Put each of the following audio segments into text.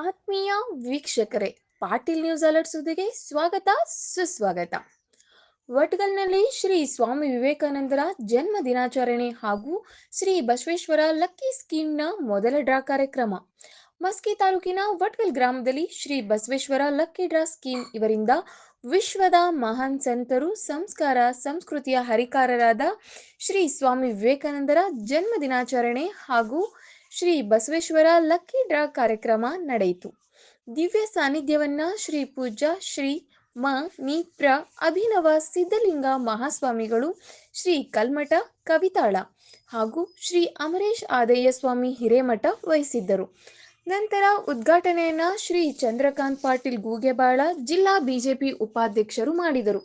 ಆತ್ಮೀಯ ವೀಕ್ಷಕರೇ, Patil news alert ಸುದ್ದಿಗೆ ಸ್ವಾಗತ, ಸುಸ್ವಾಗತ. ವಟ್ಗಲ್ನಲ್ಲಿ ಶ್ರೀ ಸ್ವಾಮಿ ವಿವೇಕಾನಂದರ ಜನ್ಮ ದಿನಾಚರಣೆ ಹಾಗೂ ಶ್ರೀ ಬಸವೇಶ್ವರ ಲಕ್ಕಿ ಸ್ಕೀಮ್ನ ಮೊದಲ ಡ್ರಾ ಕಾರ್ಯಕ್ರಮ. ಮಸ್ಕಿ ತಾಲೂಕಿನ ವಟ್ಗಲ್ ಗ್ರಾಮದಲ್ಲಿ Shri Basaveshwara lucky draw scheme ಇವರಿಂದ ವಿಶ್ವದ ಮಹಾನ್ ಸಂತರು, ಸಂಸ್ಕಾರ, ಸಂಸ್ಕೃತಿಯ ಹರಿಕಾರರಾದ ಶ್ರೀ ಸ್ವಾಮಿ ವಿವೇಕಾನಂದರ ಜನ್ಮ ದಿನಾಚರಣೆ ಹಾಗೂ ಶ್ರೀ ಬಸವೇಶ್ವರ ಲಕ್ಕಿ ಡ್ರಾ ಕಾರ್ಯಕ್ರಮ ನಡೆಯಿತು. ದಿವ್ಯ ಸಾನ್ನಿಧ್ಯವನ್ನ ಶ್ರೀ ಪೂಜಾ ಶ್ರೀ ಮ ನೀಪ್ರ ಅಭಿನವ ಸಿದ್ಧಲಿಂಗ ಮಹಾಸ್ವಾಮಿಗಳು, ಶ್ರೀ ಕಲ್ಮಠ ಕವಿತಾಳ ಹಾಗೂ ಶ್ರೀ ಅಮರೇಶ್ ಆದಯ್ಯ ಸ್ವಾಮಿ ಹಿರೇಮಠ ವಹಿಸಿದ್ದರು. ನಂತರ ಉದ್ಘಾಟನೆಯನ್ನ ಶ್ರೀ ಚಂದ್ರಕಾಂತ್ ಪಾಟೀಲ್ ಗೂಗೆಬಾಳ ಜಿಲ್ಲಾ ಬಿಜೆಪಿ ಉಪಾಧ್ಯಕ್ಷರು ಮಾಡಿದರು.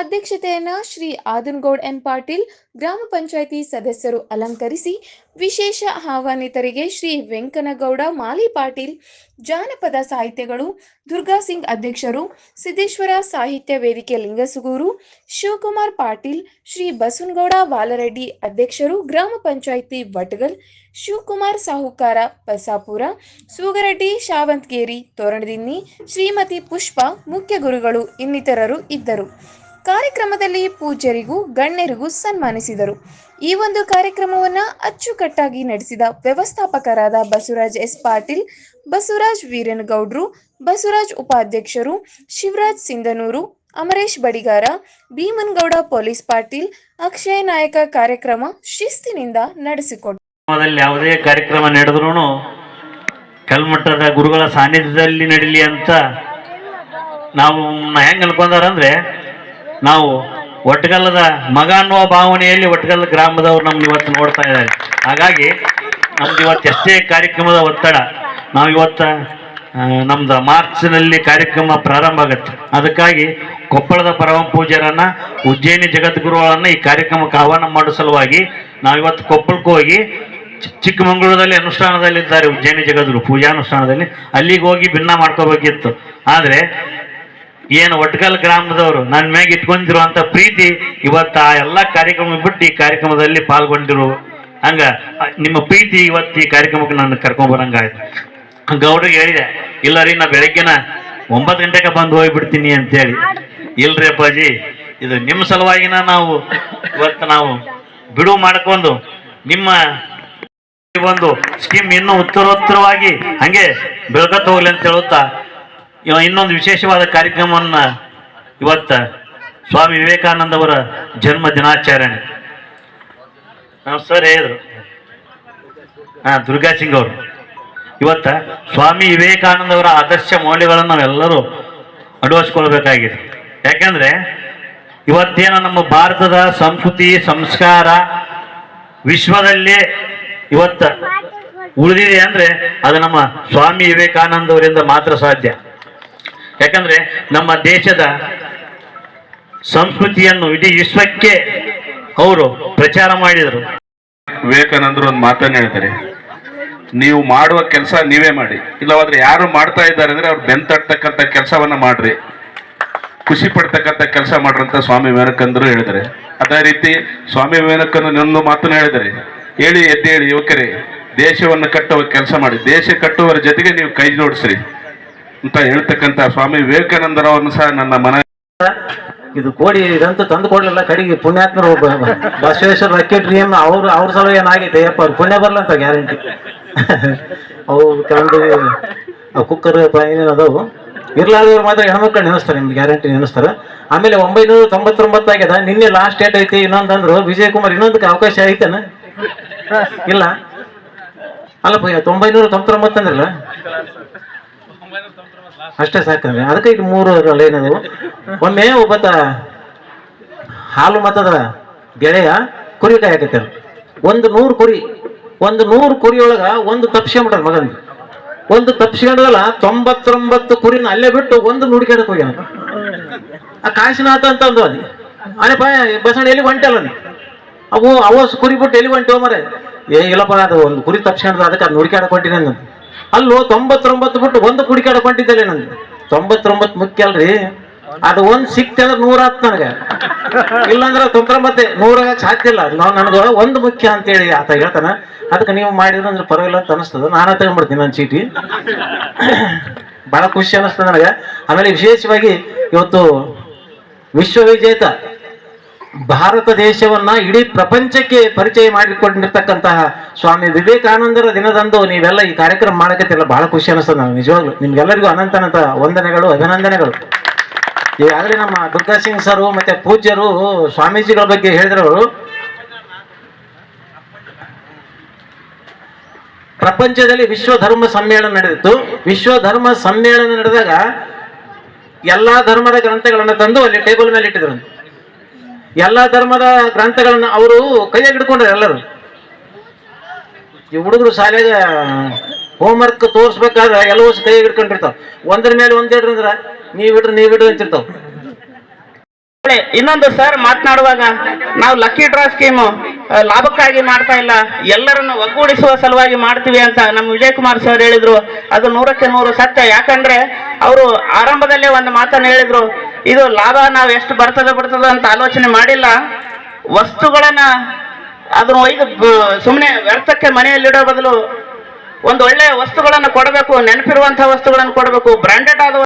ಅಧ್ಯಕ್ಷತೆಯನ್ನ ಶ್ರೀ ಆದನ್ಗೌಡ್ ಎಂ ಪಾಟೀಲ್, ಗ್ರಾಮ ಪಂಚಾಯಿತಿ ಸದಸ್ಯರು ಅಲಂಕರಿಸಿ, ವಿಶೇಷ ಆಹ್ವಾನಿತರಿಗೆ ಶ್ರೀ ವೆಂಕನಗೌಡ, ಮಾಲಿ ಪಾಟೀಲ್, ಜಾನಪದ ಸಾಹಿತ್ಯಗಳು, ದುರ್ಗಾ ಸಿಂಗ್ ಅಧ್ಯಕ್ಷರು, ಸಿದ್ದೇಶ್ವರ ಸಾಹಿತ್ಯ ವೇದಿಕೆ ಲಿಂಗಸುಗೂರು, ಶಿವಕುಮಾರ್ ಪಾಟೀಲ್, ಶ್ರೀ ಬಸವನಗೌಡ ವಾಲರೆಡ್ಡಿ ಅಧ್ಯಕ್ಷರು, ಗ್ರಾಮ ಪಂಚಾಯಿತಿ ವಟಗಲ್, ಶಿವಕುಮಾರ್ ಸಾಹುಕಾರ, ಬಸಾಪುರ ಸೂಗರೆಡ್ಡಿ ಶಾವಂತ್ಗೇರಿ, ತೋರಣದಿನ್ನಿ, ಶ್ರೀಮತಿ ಪುಷ್ಪ, ಮುಖ್ಯ ಗುರುಗಳು ಇನ್ನಿತರರು ಇದ್ದರು. ಕಾರ್ಯಕ್ರಮದಲ್ಲಿ ಪೂಜ್ಯರಿಗೂ ಗಣ್ಯರಿಗೂ ಸನ್ಮಾನಿಸಿದರು. ಈ ಒಂದು ಕಾರ್ಯಕ್ರಮವನ್ನ ಅಚ್ಚುಕಟ್ಟಾಗಿ ನಡೆಸಿದ ವ್ಯವಸ್ಥಾಪಕರಾದ ಬಸವರಾಜ್ ಎಸ್ ಪಾಟೀಲ್, ಬಸವರಾಜ್ ವೀರನಗೌಡ್ರು, ಬಸವರಾಜ್ ಉಪಾಧ್ಯಕ್ಷರು, ಶಿವರಾಜ್ ಸಿಂಧನೂರು, ಅಮರೇಶ್ ಬಡಿಗಾರ, ಭೀಮನ್ಗೌಡ ಪೊಲೀಸ್ ಪಾಟೀಲ್, ಅಕ್ಷಯ ನಾಯಕ ಕಾರ್ಯಕ್ರಮ ಶಿಸ್ತಿನಿಂದ ನಡೆಸಿಕೊಟ್ಟರು. ಯಾವುದೇ ಕಾರ್ಯಕ್ರಮ ನಡೆದ್ರೂ ಕಲ್ಮಟ್ಟದ ಗುರುಗಳ ಸಾನ್ನಿಧ್ಯದಲ್ಲಿ ನಡೀಲಿ ಅಂತ ನಾವು ಹೆಂಗ್ ಅನ್ಕೊಂಡಾರಂದ್ರೆ ನಾವು ಒಟ್ಗಲ್ಲದ ಮಗ ಅನ್ನುವ ಭಾವನೆಯಲ್ಲಿ ಒಟ್ಟಗಲ್ಲ ಗ್ರಾಮದವ್ರು ನಮ್ಗೆ ಇವತ್ತು ನೋಡ್ತಾ ಇದ್ದಾರೆ. ಹಾಗಾಗಿ ನಮ್ದು ಇವತ್ತು ಎಷ್ಟೇ ಕಾರ್ಯಕ್ರಮದ ಒತ್ತಡ, ನಾವು ಇವತ್ತು ನಮ್ದು ಮಾರ್ಚ್ನಲ್ಲಿ ಕಾರ್ಯಕ್ರಮ ಪ್ರಾರಂಭ ಆಗುತ್ತೆ. ಅದಕ್ಕಾಗಿ ಕೊಪ್ಪಳದ ಪರಮ ಪೂಜ್ಯರನ್ನ, ಉಜ್ಜಯಿನಿ ಜಗದ್ಗುರುಗಳನ್ನ ಈ ಕಾರ್ಯಕ್ರಮಕ್ಕೆ ಆಹ್ವಾನ ಮಾಡೋ ಸಲುವಾಗಿ ನಾವಿವತ್ತು ಕೊಪ್ಪಳಕ್ಕೆ ಹೋಗಿ ಚಿಕ್ಕಮಗಳೂರಲ್ಲಿ ಅನುಷ್ಠಾನದಲ್ಲಿದ್ದಾರೆ ಉಜ್ಜಯಿನಿ ಜಗದ್ಗುರು, ಪೂಜಾನುಷ್ಠಾನದಲ್ಲಿ. ಅಲ್ಲಿಗೆ ಹೋಗಿ ಭಿನ್ನ ಮಾಡ್ಕೋಬೇಕಿತ್ತು. ಆದರೆ ಏನು ಒಟ್ಕಲ್ ಗ್ರಾಮದವರು ನನ್ನ ಮ್ಯಾಗ ಇಟ್ಕೊಂಡಿರುವಂತ ಪ್ರೀತಿ, ಇವತ್ತು ಆ ಎಲ್ಲ ಕಾರ್ಯಕ್ರಮ ಬಿಟ್ಟು ಈ ಕಾರ್ಯಕ್ರಮದಲ್ಲಿ ಪಾಲ್ಗೊಂಡಿರು. ಹಂಗ ನಿಮ್ಮ ಪ್ರೀತಿ ಇವತ್ತು ಈ ಕಾರ್ಯಕ್ರಮಕ್ಕೆ ನನ್ನ ಕರ್ಕೊಂಡ್ ಬರಂಗಾಯ್ತು. ಗೌಡ್ರಿಗೆ ಹೇಳಿದೆ, ಇಲ್ಲ ರೀ, ನಾ ಬೆಳಗ್ಗೆನ ಒಂಬತ್ತು ಗಂಟೆಗೆ ಬಂದು ಹೋಗ್ಬಿಡ್ತೀನಿ ಅಂತೇಳಿ. ಇಲ್ರಿ ಅಪ್ಪಾಜಿ, ಇದು ನಿಮ್ಮ ಸಲುವಾಗಿನ ನಾವು ಇವತ್ತು ನಾವು ಬಿಡುವು ಮಾಡ್ಕೊಂಡು ನಿಮ್ಮ ಒಂದು ಸ್ಕೀಮ್ ಇನ್ನೂ ಉತ್ತರೋತ್ತರವಾಗಿ ಹಂಗೆ ಬೆಳ್ಕತ್ತ ಹೋಗ್ಲಿ ಅಂತ ಹೇಳುತ್ತಾ ಇವ ಇನ್ನೊಂದು ವಿಶೇಷವಾದ ಕಾರ್ಯಕ್ರಮವನ್ನ ಇವತ್ತ ಸ್ವಾಮಿ ವಿವೇಕಾನಂದ ಅವರ ಜನ್ಮ ದಿನಾಚರಣೆ. ಸರ್ ಹೇಳಿದ್ರು. ಹಾ, ದುರ್ಗಾ ಸಿಂಗ್ ಅವರು. ಇವತ್ತ ಸ್ವಾಮಿ ವಿವೇಕಾನಂದ ಅವರ ಆದರ್ಶ ಮೌಲ್ಯಗಳನ್ನು ನಾವೆಲ್ಲರೂ ಅಳವಡಿಸ್ಕೊಳ್ಬೇಕಾಗಿದೆ. ಯಾಕಂದ್ರೆ ಇವತ್ತೇನು ನಮ್ಮ ಭಾರತದ ಸಂಸ್ಕೃತಿ, ಸಂಸ್ಕಾರ ವಿಶ್ವದಲ್ಲೇ ಇವತ್ತ ಉಳಿದಿದೆ ಅಂದ್ರೆ ಅದು ನಮ್ಮ ಸ್ವಾಮಿ ವಿವೇಕಾನಂದವರಿಂದ ಮಾತ್ರ ಸಾಧ್ಯ. ಯಾಕಂದ್ರೆ ನಮ್ಮ ದೇಶದ ಸಂಸ್ಕೃತಿಯನ್ನು ಇಡೀ ವಿಶ್ವಕ್ಕೆ ಅವರು ಪ್ರಚಾರ ಮಾಡಿದರು. ವಿವೇಕಾನಂದರು ಒಂದು ಮಾತನ್ನು ಹೇಳ್ತಾರೆ ನೀವು ಮಾಡುವ ಕೆಲಸ ನೀವೇ ಮಾಡಿ. ಇಲ್ಲವಾದ್ರೆ ಯಾರು ಮಾಡ್ತಾ ಇದ್ದಾರೆ ಅಂದ್ರೆ ಅವ್ರು ಬೆಂತಟ್ಟತಕ್ಕಂಥ ಕೆಲಸವನ್ನ ಮಾಡ್ರಿ. ಖುಷಿ ಪಡ್ತಕ್ಕಂಥ ಕೆಲಸ ಮಾಡ್ರಂತ ಸ್ವಾಮಿ ವಿವೇಕಾನಂದರು ಹೇಳಿದರೆ ಅದೇ ರೀತಿ ಸ್ವಾಮಿ ವಿವೇಕಾನಂದ ಇನ್ನೊಂದು ಮಾತನ್ನು ಹೇಳಿದರೆ ಹೇಳಿ ಎದ್ದೇಳಿ ಯುವಕರೇ, ದೇಶವನ್ನು ಕಟ್ಟುವ ಕೆಲಸ ಮಾಡಿ. ದೇಶ ಕಟ್ಟುವರ ಜೊತೆಗೆ ನೀವು ಕೈ ಜೋಡಿಸ್ರಿ. ಅಂತ ಹೇಳ್ತಕ್ಕಂಥ ಸ್ವಾಮಿ ವಿವೇಕಾನಂದರವ್ರನ್ನ ಸಹ ನನ್ನ ಮನ ಇದು ಕೋಡಿ ಇದಂತೂ ತಂದು ಕೊಡ್ಲಿಲ್ಲ. ಕಡೆಗೆ ಪುಣ್ಯಾತ್ಮರು ಬಸವೇಶ್ವರ ರಕೆಟ್ರಿ ಏನು ಅವ್ರು ಅವ್ರ ಸಲ ಏನಾಗೈತೆ? ಯಪ್ಪ ಅವ್ರು ಪುಣ್ಯ ಬರಲ್ಲ ಅಂತ ಗ್ಯಾರಂಟಿ. ಅವು ಕೆಲವೊಂದು ಕುಕ್ಕರ್ ಏನೇನು ಅದಾವು? ಇರ್ಲಾರ್ದವ್ರು ಮಾತ್ರ ಹೆಣ್ಮಕ್ಳು ನೆನೆಸ್ತಾರೆ ನಿಮ್ಗೆ ಗ್ಯಾರಂಟಿ ನೆನೆಸ್ತಾರೆ ಆಮೇಲೆ ಒಂಬೈನೂರ ತೊಂಬತ್ತೊಂಬತ್ತು ಆಗ್ಯದ. ನಿನ್ನೆ ಲಾಸ್ಟ್ ಡೇಟ್ ಐತಿ ಇನ್ನೊಂದಂದ್ರು ವಿಜಯ್ ಕುಮಾರ್ ಇನ್ನೊಂದಕ್ಕೆ ಅವಕಾಶ ಐತೇನ? ಇಲ್ಲ. ಅಲ್ಲಪ್ಪ, ತೊಂಬೈನೂರ ತೊಂಬತ್ತೊಂಬತ್ತು ಅಂದ್ರಲ್ಲ ಅಷ್ಟೇ ಸಾಕಂದ್ರೆ ಅದಕ್ಕೆ ಈಗ ಮೂರು ಏನದು? ಒಮ್ಮೆ ಒಬ್ಬತ್ತ ಹಾಲು ಮತದ ಗೆಳೆಯ ಕುರಿ ಕಾಯಕತ್ತಾರ ಒಂದು ನೂರು ಕುರಿ, ಒಂದು ನೂರು ಕುರಿಯೊಳಗ ಒಂದು ತಪ್ಸ್ಕೊಂಬಿಟ್ರ ಮಗನ್ ಒಂದು ತಪ್ಸ್ಕೊಂಡಲ್ಲ ತೊಂಬತ್ತೊಂಬತ್ತು ಕುರಿನ ಅಲ್ಲೇ ಬಿಟ್ಟು ಒಂದು ನುಡಿಕೆಡಕ್ ಹೋಗ್ಯಾನ. ಆ ಕಾಶಿನಾಥ ಅಂತ ಅದು ಅನೇಪ ಬಸಣ್ಣ ಎಲ್ಲಿ ಹೊಂಟಲ್ಲ? ಅವು ಅವಸ್ ಕುರಿ ಬಿಟ್ಟು ಎಲ್ಲಿ ಹೊಂಟು ಮರೆ? ಏ, ಇಲ್ಲಪ್ಪ, ಅದು ಒಂದು ಕುರಿ ತಪ್ಸ್ಕೊಂಡ್ರೆ ಅದಕ್ಕೆ ಅದು ನುಡಿಕಾಡಕ್ ಹೊಂಟಿನಿ ಅಲ್ಲೋ ತೊಂಬತ್ತೊಂಬತ್ತು ಬಿಟ್ಟು ಒಂದು ಕುಡಿ ಹೊಂಟಿದ್ದಲ್ಲ ನಂದು. ತೊಂಬತ್ತೊಂಬತ್ತು ಮುಖ್ಯ ಅಲ್ರಿ. ಅದು ಒಂದ್ ಸಿಕ್ತೆ ನೂರ ಹತ್ತು ನನಗೆ. ಇಲ್ಲಾಂದ್ರೆ ತೊಂಬತ್ತೊಂಬತ್ತೆ ನೂರಾಗಕ್ಕೆ ಸಾಧ್ಯ ಇಲ್ಲ. ನಾವು ನನಗೆ ಒಂದು ಮುಖ್ಯ ಅಂತೇಳಿ ಆತ ಹೇಳ್ತಾನ. ಅದಕ್ಕೆ ನೀವು ಮಾಡಿದ್ರೆ ಅಂದ್ರೆ ಪರವಾಗಿಲ್ಲ ಅಂತ ಅನಿಸ್ತದ. ನಾನು ತಗೊಂಡ್ಬಿಡ್ತೀನಿ ನನ್ನ ಚೀಟಿ. ಬಹಳ ಖುಷಿ ಅನಿಸ್ತದೆ ನನಗೆ. ಆಮೇಲೆ ವಿಶೇಷವಾಗಿ ಇವತ್ತು ವಿಶ್ವವಿಜೇತ ಭಾರತ ದೇಶವನ್ನ ಇಡೀ ಪ್ರಪಂಚಕ್ಕೆ ಪರಿಚಯ ಮಾಡಿಕೊಂಡಿರ್ತಕ್ಕಂತಹ ಸ್ವಾಮಿ ವಿವೇಕಾನಂದರ ದಿನದಂದು ನೀವೆಲ್ಲ ಈ ಕಾರ್ಯಕ್ರಮ ಮಾಡಕತ್ತಿಲ್ಲ ಬಹಳ ಖುಷಿ ಅನಿಸ್ತದೆ ನಾನು ನಿಜವಾಗ್ಲು. ನಿಮ್ಗೆಲ್ಲರಿಗೂ ಅನಂತ ಅನಂತ ವಂದನೆಗಳು, ಅಭಿನಂದನೆಗಳು. ಈಗಾಗಲೇ ನಮ್ಮ ದುರ್ಗಾ ಸಿಂಗ್ ಸರ್ ಮತ್ತೆ ಪೂಜ್ಯರು ಸ್ವಾಮೀಜಿಗಳ ಬಗ್ಗೆ ಹೇಳಿದ್ರವರು, ಪ್ರಪಂಚದಲ್ಲಿ ವಿಶ್ವ ಧರ್ಮ ಸಮ್ಮೇಳನ ನಡೆದಿತ್ತು. ವಿಶ್ವ ಧರ್ಮ ಸಮ್ಮೇಳನ ನಡೆದಾಗ ಎಲ್ಲಾ ಧರ್ಮದ ಗ್ರಂಥಗಳನ್ನು ತಂದು ಅಲ್ಲಿ ಟೇಬಲ್ ಮೇಲೆ ಇಟ್ಟಿದ್ರು ಎಲ್ಲಾ ಧರ್ಮದ ಗ್ರಂಥಗಳನ್ನ ಅವರು ಕೈಯಾಗ ಹಿಡ್ಕೊಂಡ್ರೆ ಎಲ್ಲರೂ. ಈ ಹುಡುಗರು ಶಾಲೆಗೆ ಹೋಮ್ವರ್ಕ್ ತೋರಿಸ್ಬೇಕಾದ್ರೆ ಎಲ್ಲವೂ ಕೈಯಾಗ ಹಿಡ್ಕೊಂಡಿರ್ತಾವ. ಒಂದ್ರ ಮೇಲೆ ಒಂದೇ ಅಂದ್ರೆ ಅಂದ್ರ, ನೀವ್ ಇಡ್ರಿ ನೀವ್ ಇಡ್ರಿ ಅಂತಿರ್ತಾವ. ಇನ್ನೊಂದು ಸರ್ ಮಾತನಾಡುವಾಗ, ನಾವು ಲಕ್ಕಿ ಡ್ರಾ ಸ್ಕೀಮು ಲಾಭಕ್ಕಾಗಿ ಮಾಡ್ತಾ ಇಲ್ಲ. ಎಲ್ಲರನ್ನು ಒಗ್ಗೂಡಿಸುವ ಸಲುವಾಗಿ ಮಾಡ್ತೀವಿ ಅಂತ ನಮ್ಮ ವಿಜಯ್ ಕುಮಾರ್ ಸರ್ ಹೇಳಿದ್ರು. ಅದು ನೂರಕ್ಕೆ ನೂರು ಸತ್ಯ. ಯಾಕಂದ್ರೆ, ಅವರು ಆರಂಭದಲ್ಲೇ ಒಂದು ಮಾತನ್ನು ಹೇಳಿದ್ರು. ಇದು ಲಾಭ ನಾವು ಎಷ್ಟು ಬರ್ತದೆ ಬಿಡ್ತದೆ ಅಂತ ಆಲೋಚನೆ ಮಾಡಿಲ್ಲ. ವಸ್ತುಗಳನ್ನ ಅದನ್ನ ಒಯ್ದು ಸುಮ್ಮನೆ ವ್ಯರ್ಥಕ್ಕೆ ಮನೆಯಲ್ಲಿಡೋ ಬದಲು ಒಂದು ಒಳ್ಳೆ ವಸ್ತುಗಳನ್ನು ಕೊಡಬೇಕು ನೆನಪಿರುವಂತಹ ವಸ್ತುಗಳನ್ನು ಕೊಡಬೇಕು ಬ್ರಾಂಡೆಡ್ ಆದ